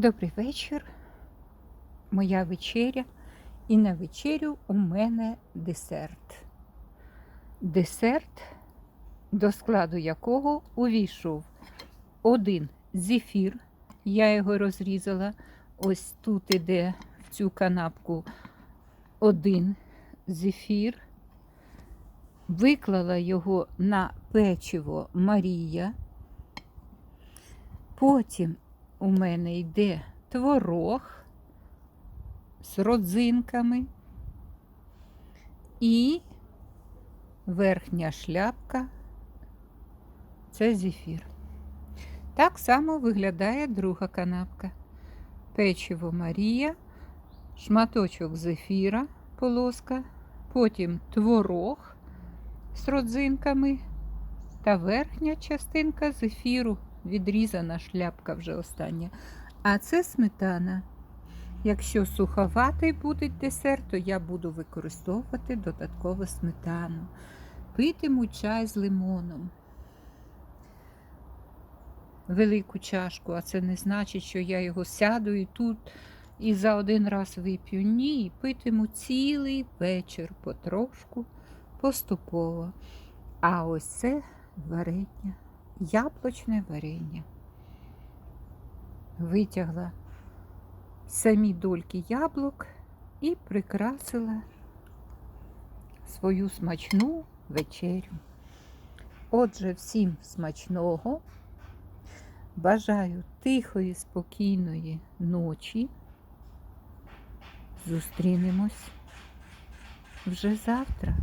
Добрий вечір. Моя вечеря. І на вечерю у мене десерт. Десерт, до складу якого увійшов один зефір. Я його розрізала. Ось тут іде в цю канапку один зефір. Виклала його на печиво Марія. Потім у мене йде творог з родзинками і верхня шляпка це зефір. Так само виглядає друга канапка. Печиво Марія, шматочок зефіра, полоска, потім творог з родзинками та верхня частинка зефіру, відрізана шляпка вже остання. А це сметана. Якщо суховатий буде десерт, то я буду використовувати додатково сметану. Питиму чай з лимоном. Велику чашку, а це не значить, що я його сяду і тут і за один раз вип'ю. Ні, питиму цілий вечір потрошку, поступово. А ось це варення, яблучне варення. Витягла самі дольки яблук і прикрасила свою смачну вечерю. Отже, всім смачного. Бажаю тихої, спокійної ночі. Зустрінемось вже завтра.